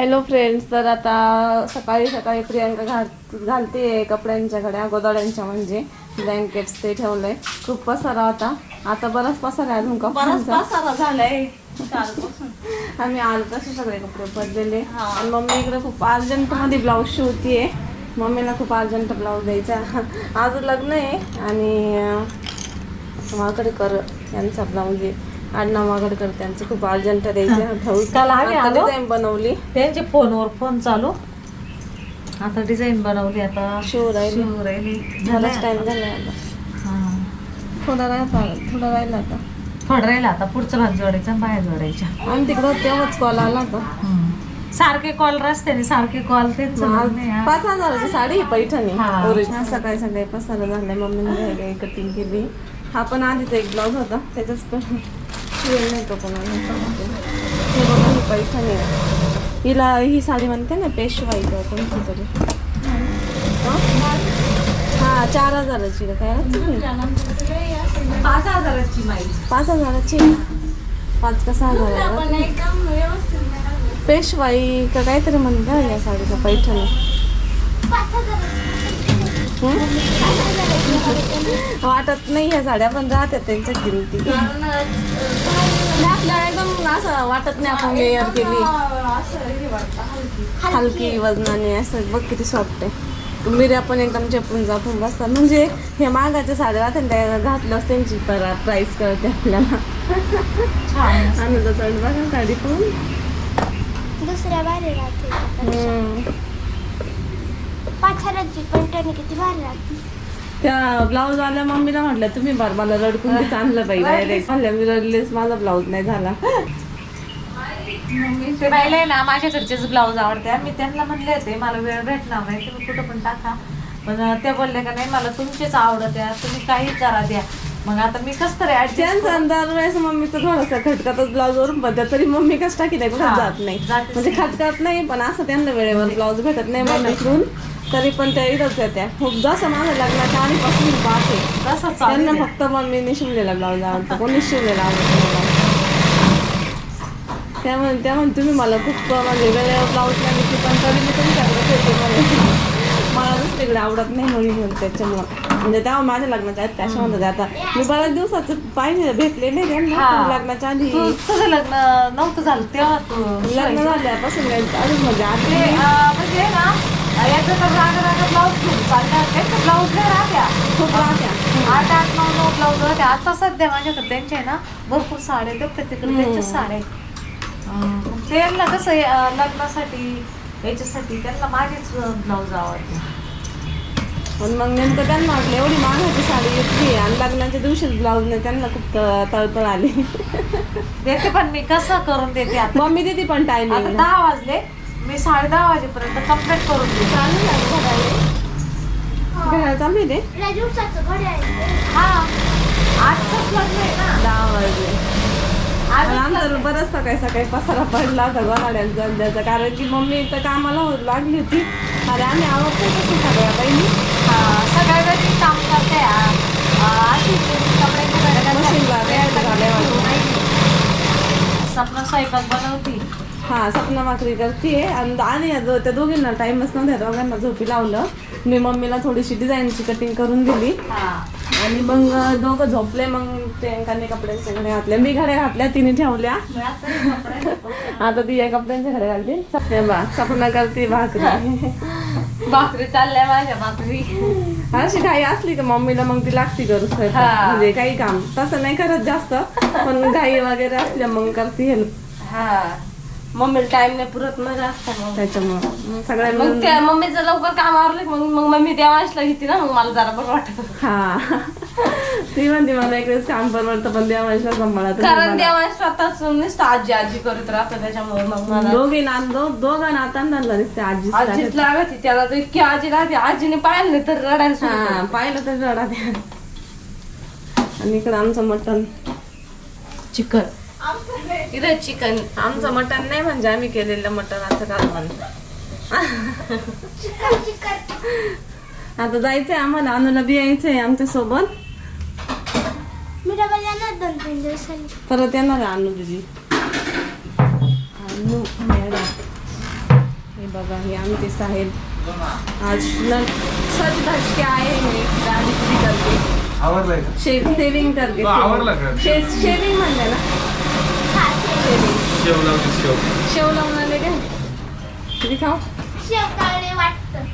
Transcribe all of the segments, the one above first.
Hello friends तर आता सकाळी सकाळी प्रियांका घाल घालते कपड्यांच्या घड्या गोदाड्यांच्या म्हणजे. ब्लँकेट्स ते ठेवलंय. खूप पसारा होता. आता बराच पसारा आहे अजून कपड्यांचा झालाय. आम्ही आलो तसे सगळे कपडे बदलेले. हा. आणि मम्मी इकडे खूप अर्जंटमध्ये ब्लाऊज शिवतीये. मम्मीला खूप अर्जंट ब्लाऊज द्यायचा आज लग्न आहे. आणि अं, वाकडकर यांचा ब्लाऊज आहे. आडनाव वाकडकर त्यांचं खूप अर्जंट द्यायचं ठेवू काल आम्ही आलो. डिझाईन बनवली. त्यांचे फोनवर फोन चालू. आता डिझाईन बनवली आता. शिव राहिली. शिव राहिली. झालाच टाइम झालाय आता. हा. थोडा राहिला थोडा राहिला आता. थोडं राहिलं आता. पुढचा भाग जोडायचा बाहेर जोडायच्या आणि तिकडं तेव्हाच कॉल आला होता. सारखे कॉल रस्त्याने सारखे कॉल तेच. पाच हजाराची साडी पैठणी. ओरिजिनल सकाळी सकाळी पसारा झालाय. मम्मीने घ्यायला कटिंग केली. हा पण आधीचा एक ब्लाऊज होता. त्याच्याच पण नाही तो पण हे बघा ही पैठणी हिला ही साडी म्हणते ना पेशवाई का कोणती तरी हां चार हजाराची का काय पाच हजाराची पाच हजाराची पाच का सहा हजार पेशवाई का काहीतरी म्हणता या साडीचं पैठणी वाटत नाही ह्या साड्या पण राहतात त्यांच्या किमती. एकदम असं वाटत नाही आपण केली. हलकी वजनाने असं बघ किती सॉफ्ट आहे. मिऱ्या पण एकदम चेपून जापून बसतात. म्हणजे हे मागाच्या साड्या राहतात त्या घातल्यास त्यांची प्राईस कळते आपल्याला. छान आनंद चढ बघा साडी पण. दुसऱ्या भारी राहते. पैठणी किती भारी राहते. त्या ब्लाऊज वाल्या मम्मीला म्हटलं तुम्ही बार मला रडकून तेच आणलं पाहिजे डायरेक्ट म्हणलं मी रडलेच माझा ब्लाऊज नाही झाला. ते राहिले माझ्या घरचेच ब्लाऊज आवडते. मी त्यांना म्हणले होते मला वेळ भेटणार नाही तुम्ही कुठं पण टाका. पण ते बोलले का नाही मला तुमचेच आवडत आहे तुम्ही काहीच करा द्या. मग आता मी कस तरी ऍडजस्ट त्यांचा दरवेळेस मम्मीचं थोडंसं खटकातच ब्लाऊज वरून बदल तरी मम्मी कस टाकी नाही कुठं हा, जात नाही. जातच म्हणजे खटकात नाही पण असं त्यांना वेळेवर ब्लाऊज भेटत नाही मम्मीकडून. तरी पण त्या इथंच येत्या. खूप जसं माझं लग्नाच्या आधीपासून पाहते तसं त्यांना फक्त मम्मीने शिवलेला ब्लाऊज आवडतो. कोणीच शिवलेला आवडतो त्या म्हण त्या म्हण तुम्ही मला खूप म्हणजे वेळेवर ब्लाऊज नाही की पण तरी मी तुमच्याकडे ठेवते म्हणे. मला दुसरीकडे आवडत नाही म्हणून म्हणून त्याच्यामुळं. म्हणजे तेव्हा माझ्या लग्नाच्या आधी त्याच्या म्हणतात आता मी बऱ्याच दिवसाचं पाहिजे भेटले नाही त्यांना. हा. लग्नाच्या आधी. तू तुझं लग्न नव्हतं झालं तेव्हा. तू लग्न झाल्यापासून अजून म्हणजे ते, आधी अं, म्हणजे ना याचं तर राग राग ब्लाऊज घेऊन चालल्या त्यांचे ब्लाऊज नाही राहत्या. खूप राहत्या. आठ आठ नऊ नऊ ब्लाऊज आता सध्या माझ्याकडे त्यांचे ना भरपूर साड्या आहेत. प्रत्येकडे त्यांच्या साड्या आहेत. अं, त्यांना कसं आहे, अं, लग्नासाठी याच्यासाठी त्यांना माझेच ब्लाऊज आवडते. पण मग नेमकं त्यांना वाटलं एवढी मागाची साडी घेतली आणि लग्नाच्या दिवशीच ब्लाऊज नाही त्यांना खूप तळतळ आली. देते पण मी कसं करून देते आता? मम्मी देते पण आता टायमिंग दहा वाजले मी साडे दहा वाजेपर्यंत कंप्लीट करून देते. चालू झालं घड्याळ. चालू आहे ते. हा. आजच लग्न आहे ना. दहा वाजले. आणि आमचं बरंच सकाळी सकाळी पसारा पडला होता गोनाड्यांचा त्याचा कारण की मम्मी इथं कामाला हो- लागली होती. अरे आम्ही आवडतो तसं सगळ्या बहिणी सगळ्या काम करते अशी वाटतं. सपना स्वयंपाक बनवती. हा सपना भाकरी करते आणि त्या दोघींना टाइमच नव्हता दोघांना झोपी लावलं. मी मम्मीला थोडीशी डिझाईनची कटिंग करून दिली. हा. आणि मग दोघं झोपले मग प्रियंकाने कपड्यांच्या घड्या घातल्या मी घड्या घातल्या तिने ठेवल्या. आता ती या कपड्यांच्या घड्या घालते. हे बा सपना करते भाकरी. भाकरी चालल्या माझ्या भाकरी. अशी घाई असली का मम्मीला मग ती लागती करू. म्हणजे काही काम. तसं नाही करत जास्त पण घाई वगैरे असल्या मग करते हेल्प. हा. मम्मीला टाइम नाही पुरत मग असतं मग. त्याच्यामुळं. मग सगळ्या मग मिळून त्या मम्मीचं लवकर काम आवरलं मग मग मम्मी देवांशला घेते ना मग मला जरा बरं वाटत. हा. ती म्हणते मला इकडेच काम परवडतं पण देवांशला सांभाळा तुम्ही कारण मला. देवांश स्वतःच नुसतं आजी आजी करत राहतो त्याच्यामुळे मग मला दोघी ना दो दोघं नातांना दिसते आजी आजीच लागत त्याला तर इतकी आजी लागते आजीने पाहिलं नाही तर रडायला सुरू हा. पाहिलं तर रडा द्या. आणि इकडं आमचं मटण. चिकन. इथं चिकन आमचं मटण नाही म्हणजे आम्ही केलेलं कालवण चिकन चिकन आता जायचंय आम्हाला अनुला बी यायचंय आमच्यासोबत मी परत येणार आहे अनु दिदी. अनु मॅडम. बघा हे आमचे साहेब. आज न सच धज के आए हैं दाढ़ी पूरी करके आवरलाय का? शेव सेविंग करके तो आवरला का? शे शेविंग म्हणले ना. शेविंग शेव लावते शेव शेव लावून आले काय? वाटतं.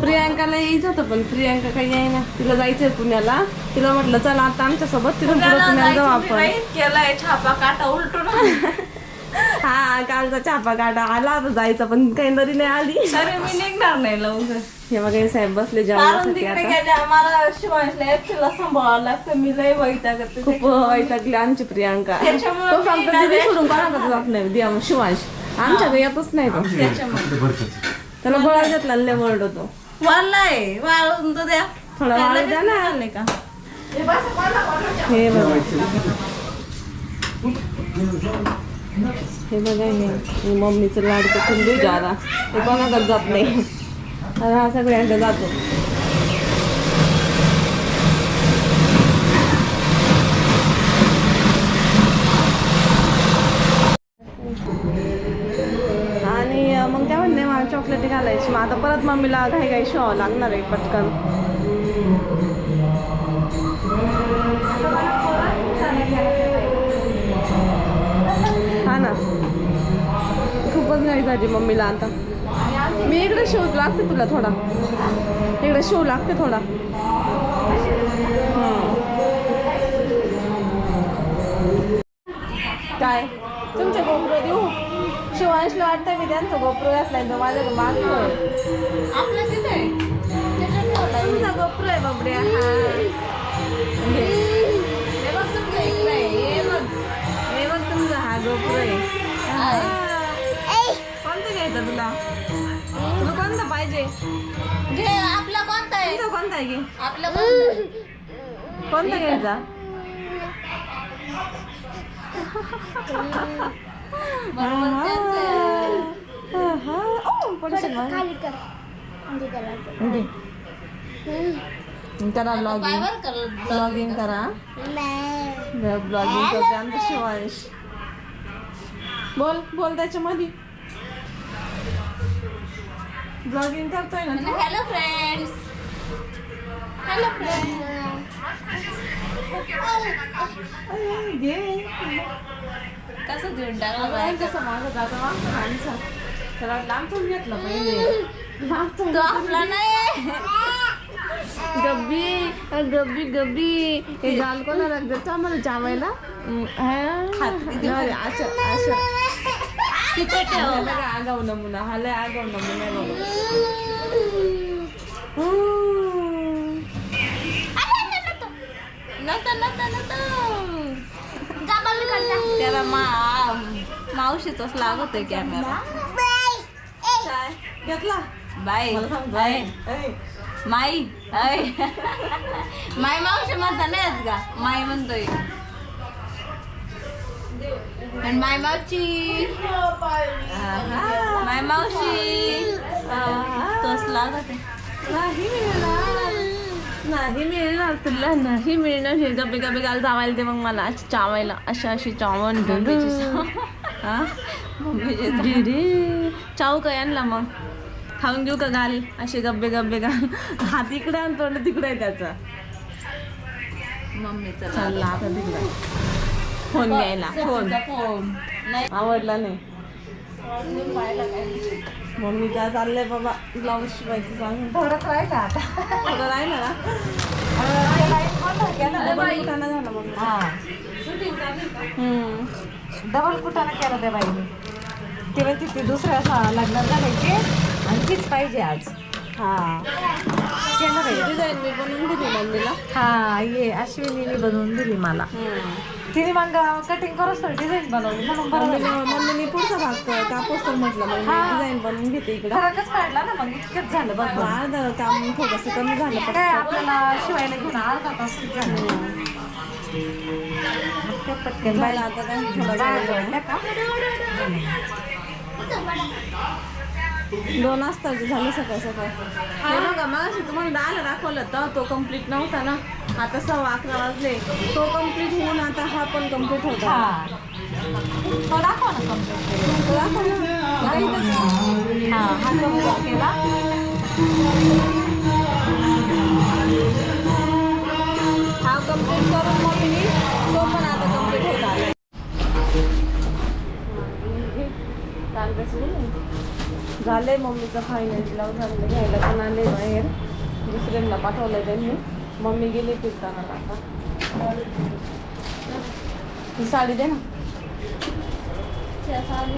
प्रियांकाला यायचं होतं पण प्रियांका काही आहे ना तिला जायचंय पुण्याला. तिला म्हटलं चला आता आमच्यासोबत तिथून पुढे पुण्याला जाऊ आपण. केलाय छापा काटा उलटून. हा कालचा चापा काटा आला आता जायचा पण काही नरी नाही आली. अरे मी निघणार नाही लवकर. हे बघा साहेब बसले कारण जेवणासाठी तिकडे आता गेल्या मला शिवायला एकटीला सांभाळावं लागतं मी लय वैतागते खूप वैतागली आमची प्रियांका. त्याच्यामुळे तो मी दिदी सोडून कोणाकडे जात नाही दिया मग शिवांश आमच्याकडे येतच नाही तो. त्याला गोळा घेतला लय वरड होतो. वाळलाय वाळून तर द्या. थोडा वाळू द्या ना. निघाले का? हे बघा. हे बघा हे. हे मम्मीचं लाडकं खंडू जादा ते कोणाकडे जात नाही. हा सगळ्यांकडे जातो. आणि मग त्या म्हणते मला चॉकलेट घालायची. मग आता परत मम्मीला घाई काही शॉ लागणार आहे पटकन. हा ना. खूपच घाई झाली मम्मीला आता. मी इकडे शिव लागते तुला थोडा. इकडे शिव लागते थोडा. काय? तुमचे गोप्रो देऊ? शिवांशला वाटतं मी त्यांचा गोप्रो घातलाय तो आपलं तिथे आहे. तुमचा गोप्रो आहे बाबड्या. हा. गोप्रो आहे. कोणतं घ्यायचं तुला? तुला कोणतं पाहिजे? घे आपला कोणता आहे? तुझं कोणता आहे घे. आपलं कोणतं घ्यायचा? बरोबर त्यांचं आहे. आहा. ओ, पडशील मग. खाली कर. घे. करा ब्लॉगिंग पायवर कर ब्लॉगिंग करा. नाही. ब्लॉगिंग करते आमचं शिवांश बोल बोल त्याच्यामध्ये. ब्लॉगिंग करतोय ना तू? हॅलो फ्रेंड्स हॅलो फ्रेंड्स अरे, घे कसं देऊन टाकलं कसं माणसं. त्याला वाटलं आमचं घेतलं पहिले. तो आपला नाही गब्बी गब्बी गब्बी. हे गाल कोणाला देतो आम्हाला चावायला? हा? अरे, असं असं तिथे ठेव हा. लय आगाऊ नमुना हा लय आगाऊ नमुना आहे जा त्याला मा मावशीचाच लागत आहे कॅमेरा काय? घेतला? Bye bye. माई माई मावशी म्हणता नाही येत का? माई म्हणतोय. आणि माय आहा. माय मावशी लागत आहे नाही मिळणार. नाही मिळणार तुला नाही मिळणार. हे गबे गबे गाल चावायला ते मग मला. चावायला अशा अशी चावण डिडी चावू. का यांना मग? खाऊन घेऊ का गाल असे गब्बे गब्बे गाल हात इकडे आणि तोंड तिकडे आहे त्याचा. मम्मीचा चालला आता तिकडे. फोन घ्यायला. फोन. फोन. नाही. आवडला नाही. मम्मीचा चाललंय बाबा. ब्लाऊज शिवायचं सांग थोडंच राहिलं आता. थोडं राहिलं ना? डबल कुठाना झाला हा. हम्म. डबल केलं त्या बाईने. ती म्हणते ती दुसऱ्या लग्नात घालायची आणि तीच पाहिजे आज. हा. केलं डिझाईन मी बनवून दिली मम्मीला. हा ये अश्विनीने बनवून दिली मला. तिने मग कटिंग करूच तर डिझाईन बनवली म्हणून मम्मीने बरोबर मम्मीने पुढचा भाग कापूस तर म्हटलं मग मी डिझाईन बनवून घेते इकडं फरकच काढला ना मग इतकंच झालं बघ बघ. अर्ध काम थोडस कमी झालं काय पटकन. आपल्याला शिवायला घेऊन अर्धा तासच झालं मग ते पटकन झालं बाहेर आता काय थोडं बाहेर झालं. जोडलं का? दोन वाजताचे झाले सकाळ सकाळ. हे बघा मग तुम्हाला डायला दाखवलं तर तो कंप्लीट नव्हता ना. आता सव्वा अकरा वाजले. तो कंप्लीट होऊन आता हा पण कंप्लीट होता. हा. तो दाखव ना. तो दाखव ना. हा हा कंप्लीट केला. झालंय मम्मीचं फायनल ब्लाऊज आणलं घ्यायला पण आले बाहेर. दुसऱ्यांना पाठवलं त्यांनी. मम्मी गेली फिरताना आता. ही साडी दे ना. साडी.